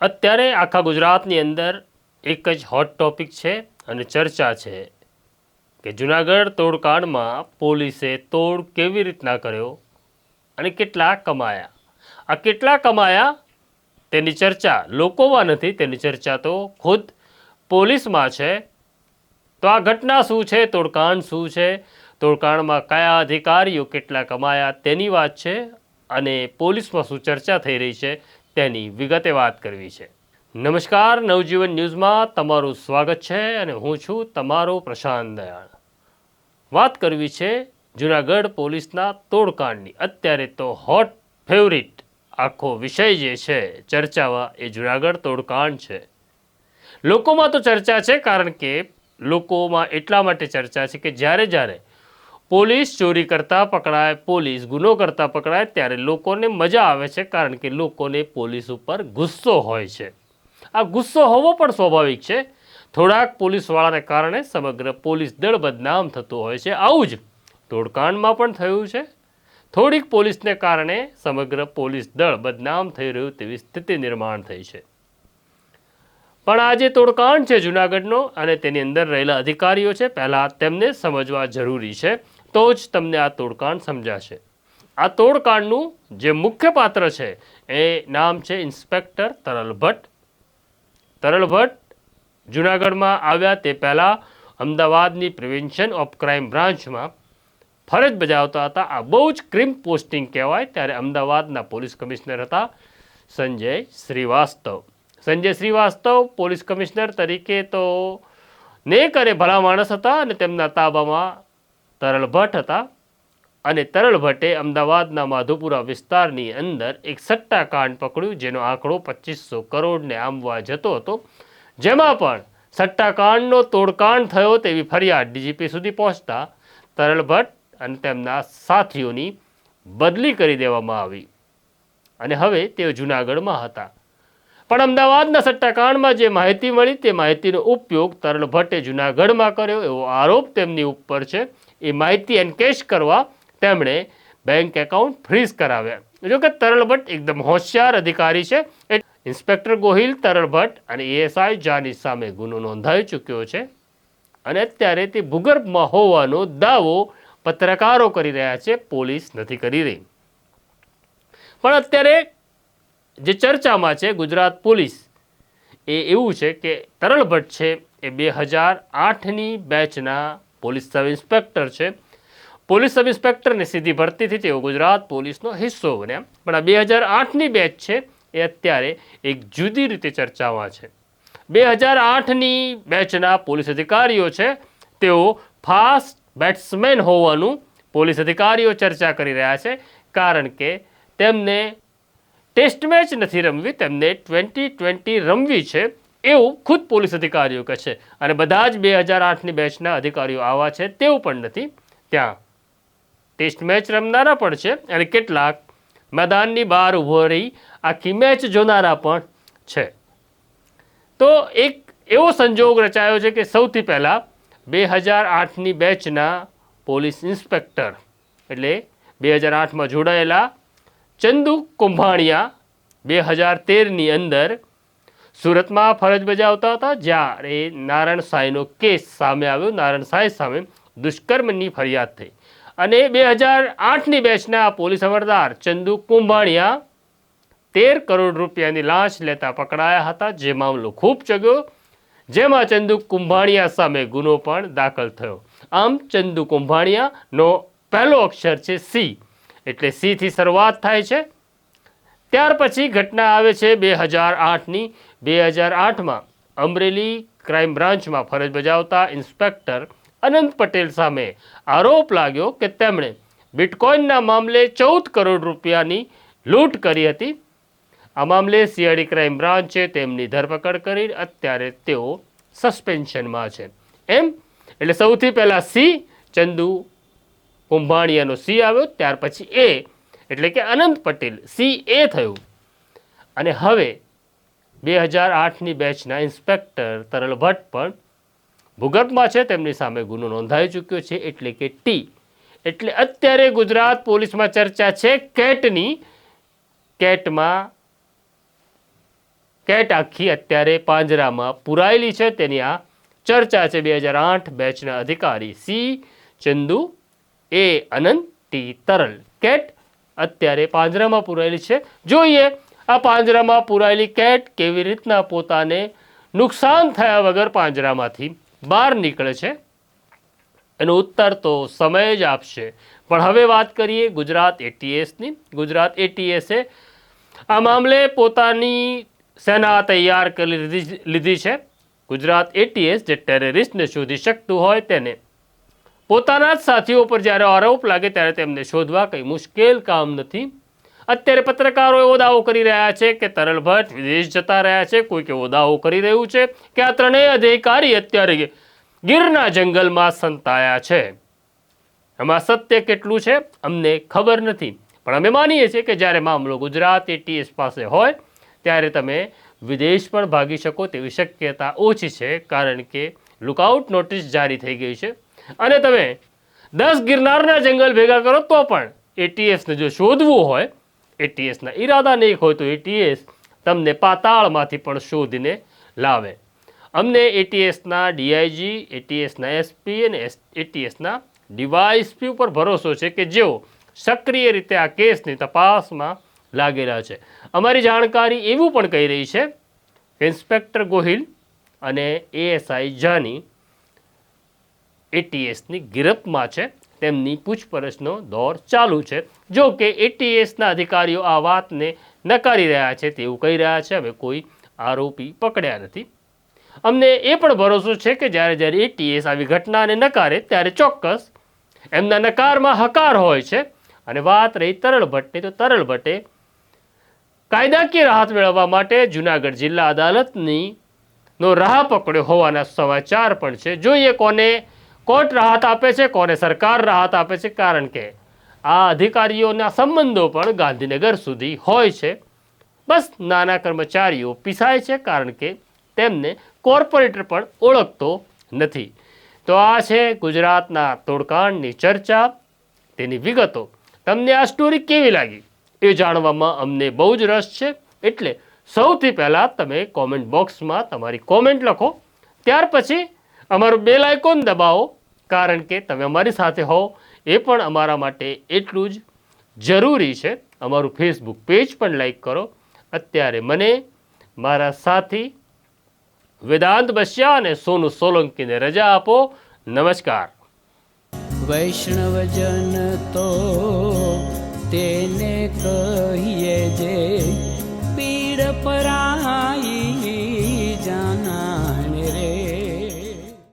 અત્યારે આખા ગુજરાતની અંદર એક જ હોટ ટોપિક છે અને ચર્ચા છે કે જુનાગઢ તોડકાંડમાં પોલીસે તોડ કેવી રીતના કર્યો અને કેટલા કમાયા? આ કેટલા કમાયા? તેની ચર્ચા, લોકોમાં નથી, તેની ચર્ચા તો ખુદ પોલીસમાં છે. તો આ ઘટના શું છે? તોડકાંડ શું છે? તોડકાંડમાં કયા અધિકારીઓ કેટલા કમાયા? તેની વાત છે અને પોલીસમાં શું ચર્ચા થઈ રહી છે? તેની વિગતે વાત કરવી છે. નમસ્કાર, નવજીવન ન્યૂઝમાં તમારું સ્વાગત છે અને હું છું તમારો પ્રશાંત દયાળ. વાત કરવી છે જુનાગઢ પોલીસના તોડકાંડની. અત્યારે તો હોટ ફેવરિટ આખો વિષય જે છે ચર્ચામાં એ જુનાગઢ તોડકાંડ છે. લોકોમાં તો ચર્ચા છે કારણ કે લોકોમાં એટલા માટે ચર્ચા છે કે જ્યારે જ્યારે પોલીસ ચોરી કરતા પકડાય, પોલીસ ગુનો કરતા પકડાય, ત્યારે લોકોને મજા આવે છે કારણ કે લોકોને પોલીસ ઉપર ગુસ્સો હોય છે. આ ગુસ્સો હોવો પણ સ્વાભાવિક છે. થોડાક પોલીસવાળાને કારણે સમગ્ર પોલીસ દળ બદનામ થતું હોય છે. આવું જ ધોળકાંડમાં પણ થયું છે. થોડીક પોલીસને કારણે સમગ્ર પોલીસ દળ બદનામ થઈ રહ્યું તેવી સ્થિતિ નિર્માણ થઈ છે. પણ આ જે તોડકાંડ છે જુનાગઢનો અને તેની અંદર રહેલા અધિકારીઓ છે, પહેલાં તેમને સમજવા જરૂરી છે. તો જ તમને આ તોડકાંડ સમજાશે. આ તોડકાંડનું જે મુખ્ય પાત્ર છે, એ નામ છે ઇન્સ્પેક્ટર તરલ ભટ્ટ. તરલ ભટ્ટ જૂનાગઢમાં આવ્યા તે પહેલાં અમદાવાદની પ્રિવેન્શન ઓફ ક્રાઇમ બ્રાન્ચમાં ફરજ બજાવતા હતા. આ બહુ જ ક્રિમ પોસ્ટિંગ કહેવાય, ત્યારે અમદાવાદના પોલીસ કમિશનર હતા સંજય શ્રીવાસ્તવ. સંજય શ્રીવાસ્તવ પોલીસ કમિશનર તરીકે તો ને કરે ભલા માણસ હતા અને તેમના તાબામાં તરલ ભટ્ટ હતા અને તરલ ભટ્ટે અમદાવાદના માધુપુરા વિસ્તારની અંદર એક સટ્ટાકાંડ પકડ્યું, જેનો આંકડો પચીસો કરોડને આંબવા જતો હતો. જેમાં પણ સટ્ટાકાંડનો તોડકાંડ થયો તેવી ફરિયાદ ડીજીપી સુધી પહોંચતા તરલ ભટ્ટ અને તેમના સાથીઓની બદલી કરી દેવામાં આવી. અને હવે તેઓ જૂનાગઢમાં હતા. પણ અમદાવાદના સટ્ટાકાંડમાં જે માહિતી મળી, તે માહિતીનો ઉપયોગ તરલ ભટ્ટે જૂનાગઢમાં કર્યો એવો આરોપ તેમની ઉપર છે. એ માહિતી એન્કેશ કરવા તેમણે બેંક એકાઉન્ટ ફ્રીઝ કરાવ્યા. જોકે તરલ ભટ્ટ એકદમ હોશિયાર અધિકારી છે. ઇન્સ્પેક્ટર ગોહિલ, તરલ ભટ્ટ અને એએસઆઈ જાની સામે ગુનો નોંધાઈ ચૂક્યો છે અને અત્યારે તે ભૂગર્ભમાં હોવાનો દાવો પત્રકારો કરી રહ્યા છે. પોલીસ નથી કરી રહી. પણ અત્યારે જે ચર્ચામાં છે ગુજરાત પોલીસ, એ એવું છે કે તરલ ભટ્ટ છે એ બે હજાર આઠની બેચના પોલીસ સબ ઇન્સ્પેક્ટર છે. પોલીસ સબ ઇન્સ્પેક્ટરની સીધી ભરતીથી તેઓ ગુજરાત પોલીસનો હિસ્સો બન્યા. પણ આ બે હજાર આઠની બેચ છે, એ અત્યારે એક જુદી રીતે ચર્ચામાં છે. બે હજાર આઠની બેચના પોલીસ અધિકારીઓ છે, તેઓ ફાસ્ટ બેટ્સમેન હોવાનું પોલીસ અધિકારીઓ ચર્ચા કરી રહ્યા છે, કારણ કે તેમને ટેસ્ટ મેચ નથી રમવી, તેમને ટ્વેન્ટી ટ્વેન્ટી રમવી છે. એવું ખુદ પોલીસ અધિકારીઓ કહે છે. અને બધા જ બે હજાર આઠની બેચના અધિકારીઓ આવા છે, તેવું પણ નથી. ત્યાં ટેસ્ટ મેચ રમનારા પણ છે અને કેટલાક મેદાનની બહાર ઊભો રહી આખી મેચ જોનારા પણ છે. તો એક એવો સંજોગ રચાયો છે કે સૌથી પહેલાં બે હજાર આઠની બેચના પોલીસ ઇન્સ્પેક્ટર એટલે બે હજાર આઠમાં જોડાયેલા ચંદુ કુંભાણિયા બે હજાર તેરની અંદર સુરતમાં ફરજ બજાવતા હતા જ્યારે નારાયણ સાંઈનો કેસ સામે આવ્યો. નારાયણ સાંઈ સામે દુષ્કર્મની ફરિયાદ થઈ. અને બે હજાર આઠની બેચના પોલીસ હવલદાર ચંદુ કુંભાણિયા તેર કરોડ રૂપિયાની લાંચ લેતા પકડાયા હતા. જે મામલો ખૂબ ચગ્યો. જેમાં ચંદુ કુંભાણિયા સામે ગુનો પણ દાખલ થયો. આમ ચંદુ કુંભાણિયાનો પહેલો અક્ષર છે સી. એટલે સીથી શરૂઆત થાય છે. ત્યાર પછી ઘટના આવે છે બે હજાર આઠની. બે હજાર આઠમાં અમરેલી ક્રાઇમ બ્રાન્ચમાં ફરજ બજાવતા ઇન્સ્પેક્ટર અનંત પટેલ સામે આરોપ લાગ્યો કે તેમણે બિટકોઇનના મામલે ચૌદ કરોડ રૂપિયાની લૂંટ કરી હતી. આ મામલે સીઆઈડી ક્રાઇમ બ્રાન્ચે તેમની ધરપકડ કરી અત્યારે તેઓ સસ્પેન્શનમાં છે. એમ? એટલે સૌથી પહેલાં સી, ચંદુ કુંભાણીયાનો સી આવ્યો, ત્યાર પછી એ એટલે કે અનંત પટેલ, સી એ થયું. અને હવે બે હજાર આઠની બેચના ઇન્સ્પેક્ટર તરલ ભટ્ટ પણ ભૂગર્ભમાં છે, તેમની સામે ગુનો નોંધાઈ ચૂક્યો છે, એટલે કે ટી. એટલે અત્યારે ગુજરાત પોલીસમાં ચર્ચા છે, કેટની. કેટમાં, કેટ આખી અત્યારે પાંજરામાં પુરાયેલી છે, તેની આ ચર્ચા છે, બે હજાર આઠ બેચના અધિકારી C Chandu, A Anant, T Taral. Cat અત્યારે પાંજરામાં પુરાયેલી છે. જોઈએ આ પાંજરામાં પુરાયેલી કેટ કેવી રીતના પોતાને નુકસાન થયા વગર પાંજરામાંથી બહાર નીકળે છે. એનો ઉત્તર તો સમય જ આપશે. પણ હવે વાત કરીએ ગુજરાત એટીએસની ગુજરાત એટીએસે આ મામલે પોતાની સેના તૈયાર કરી લીધી છે. ગુજરાત એટીએસ જે ટેરરિસ્ટને શોધી શકતું હોય તેને પોતાના જ સાથીઓ પર જ્યારે આરોપ લાગે ત્યારે તેમને શોધવા કંઈ મુશ્કેલ કામ નથી. અત્યારે પત્રકારો એવો દાવો કરી રહ્યા છે કે તરલ ભટ્ટ વિદેશ જતા રહ્યા છે. કોઈક એવો દાવો કરી રહ્યું છે કે આ ત્રણેય અધિકારી અત્યારે ગીરના જંગલમાં સંતાયા છે. એમાં સત્ય કેટલું છે અમને ખબર નથી. પણ અમે માનીએ છીએ કે જ્યારે મામલો ગુજરાત એટીએસ પાસે હોય, ત્યારે તમે વિદેશ પણ ભાગી શકો તેવી શક્યતા ઓછી છે, કારણ કે લુકઆઉટ નોટિસ જારી થઈ ગઈ છે. અને તમે દસ ગિરનારના જંગલ ભેગા કરો તો પણ એટીએસને જો શોધવું હોય એટીએસના ઈરાદા નહીં હોય તો એટીએસ તમને પાતાળમાંથી પણ શોધીને લાવે. અમને એટીએસના ડીઆઈજી એટીએસના એસપી અને એટીએસના ડીવાયએસપી ઉપર ભરોસો છે કે જેઓ સક્રિય રીતે આ કેસની તપાસમાં લાગેલા છે. અમારી જાણકારી એવું પણ કહી રહી છે ઇન્સ્પેક્ટર ગોહિલ અને એએસઆઈ જાની એટીએસની ગિરફમાં છે. તેમની પૂછપરછનો દોર ચાલુ છે. જો કે એટીએસના અધિકારીઓ આ વાતને નકારી રહ્યા છે તેવું કહી રહ્યા છે. હવે કોઈ આરોપી પકડ્યા નથી. અમને એ પણ ભરોસો છે કે જ્યારે જ્યારે એટીએસ આવી ઘટનાને નકારે ત્યારે ચોક્કસ એમના નકારમાં હકાર હોય છે. અને વાત રહી તરલ ભટ્ટની, તો તરલ ભટ્ટે કાયદાકીય રાહત મેળવવા માટે જુનાગઢ જિલ્લા અદાલતની નો રાહ પકડ્યો હોવાના સમાચાર પણ છે. જોઈએ કોને કોર્ટ રાહત આપે છે કોને સરકાર રાહત આપે છે, કારણ કે આ અધિકારીઓના સંબંધો પણ ગાંધીનગર સુધી હોય છે. બસ નાના કર્મચારીઓ પીસાય છે, કારણ કે તેમને કોર્પોરેટર પણ ઓળખતો નથી. તો આ છે ગુજરાતના તોડકાંડની ચર્ચા, તેની વિગતો. તમને આ સ્ટોરી કેવી લાગી? એ જાણવામાં અમને બહુ જ રસ છે. એટલે સૌથી પહેલાં તમે કોમેન્ટ બોક્સમાં તમારી કોમેન્ટ લખો. ત્યાર પછી અમારું બેલ આઇકોન દબાવો. કારણ કે તમે અમારી સાથે હો એ પણ અમારા માટે એટલું જ જરૂરી છે. અમારું ફેસબુક પેજ પણ લાઈક કરો. અત્યારે મને મારા સાથી વેદાંત બસ્યા અને સોનુ સોલંકીને રજા આપો. નમસ્કાર. વૈષ્ણવજન તો તેને કહીએ જે પીડ પરા